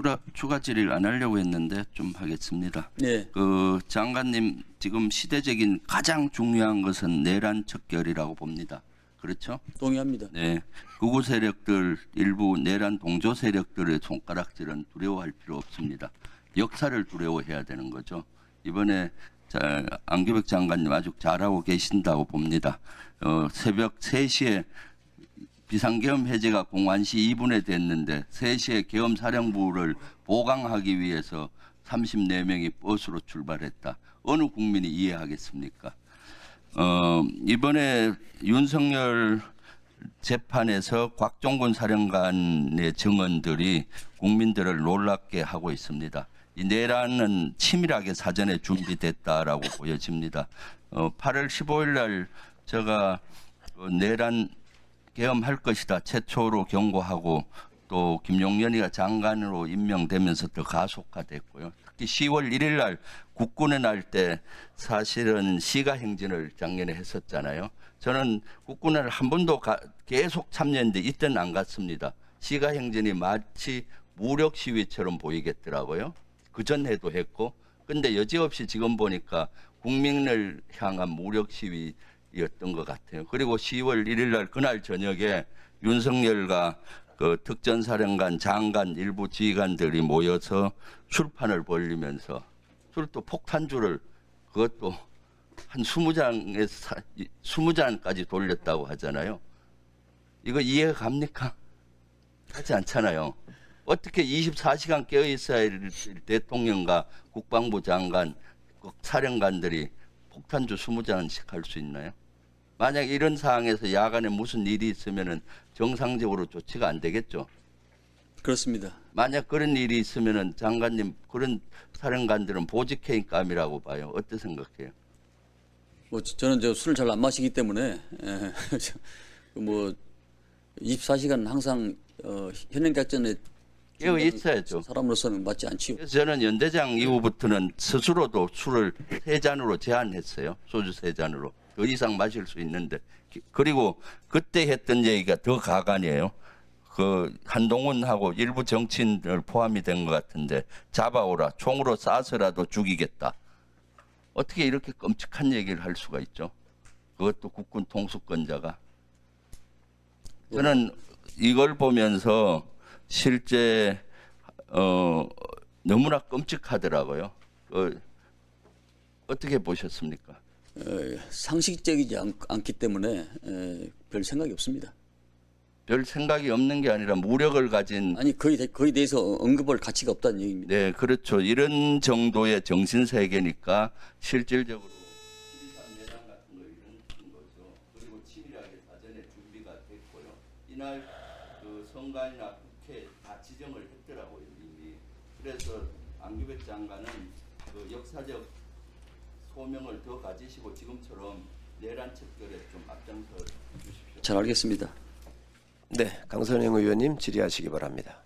추가 추가 질의를 안 하려고 했는데 좀 하겠습니다. 네. 그 장관님 지금 시대적인 가장 중요한 것은 내란 척결이라고 봅니다. 그렇죠? 동의합니다. 네. 극우 세력들 일부 내란 동조 세력들의 손가락질은 두려워할 필요 없습니다. 역사를 두려워해야 되는 거죠. 이번에 자, 안규백 장관님 아주 잘하고 계신다고 봅니다. 어, 새벽 3시에 비상계엄 해제가 공안시 2분에 됐는데 3시에 계엄 사령부를 보강하기 위해서 34명이 버스로 출발했다. 어느 국민이 이해하겠습니까? 어, 이번에 윤석열 재판에서 곽종근 사령관의 증언들이 국민들을 놀랍게 하고 있습니다. 이 내란은 치밀하게 사전에 준비됐다라고 보여집니다. 어, 8월 15일 날 제가 어, 내란 계엄할 것이다 최초로 경고하고 또 김용현이가 장관으로 임명되면서 더 가속화됐고요. 특히 10월 1일 날 국군의 날 때 사실은 시가 행진을 작년에 했었잖아요. 저는 국군의 날한 번도 가- 계속 참여했는데 이때는 안 갔습니다. 시가 행진이 마치 무력 시위처럼 보이겠더라고요. 그 전에도 했고 근데 여지없이 지금 보니까 국민을 향한 무력 시위 였던 것 같아요. 그리고 10월 1일 날 그날 저녁에 윤석열과 그 특전사령관, 장관, 일부 지휘관들이 모여서 술판을 벌리면서 술도 폭탄주를 그것도 한 20장에서 20잔까지 돌렸다고 하잖아요. 이거 이해가 갑니까? 하지 않잖아요. 어떻게 24시간 깨어 있어야 할 대통령과 국방부 장관, 그 사령관들이 폭탄주 20잔씩 할 수 있나요? 만약 이런 상황에서 야간에 무슨 일이 있으면은 정상적으로 조치가 안 되겠죠. 그렇습니다. 만약 그런 일이 있으면은 장관님 그런 사령관들은 보직해인감이라고 봐요. 어떻게 생각해요? 뭐 저는 저 술을 잘 안 마시기 때문에 에, 뭐 24시간 항상 어, 현행 작전에 깨어 있어야죠. 사람으로서는 맞지 않지요. 그래서 저는 연대장 이후부터는 스스로도 술을 세 잔으로 제한했어요. 소주 세 잔으로. 더 이상 마실 수 있는데. 기- 그리고 그때 했던 얘기가 더 가관이에요. 그 한동훈하고 일부 정치인들 포함이 된 것 같은데 잡아오라. 총으로 쏴서라도 죽이겠다. 어떻게 이렇게 끔찍한 얘기를 할 수가 있죠? 그것도 국군 통수권자가. 저는 이걸 보면서 실제 어 너무나 끔찍하더라고요. 그 어떻게 보셨습니까? 에, 상식적이지 않, 않기 때문에 에, 별 생각이 없습니다. 별 생각이 없는 게 아니라 무력을 가진 아니 거의 대- 거의 대해서 언급할 가치가 없다는 얘기입니다. 네 그렇죠 이런 정도의 정신 세계니까 실질적으로 12.3 내란 같은 걸 이런 거죠. 그리고 치밀하게 사전에 준비가 됐고요. 이날 그 선관이나 국회 다 지정을 했더라고요 이미. 그래서 안규백 장관은 그 역사적 소명을 더 가지시고 지금처럼 내란 척결에 좀 앞장서 주십시오. 잘 알겠습니다. 네, 강선영 의원님 질의하시기 바랍니다.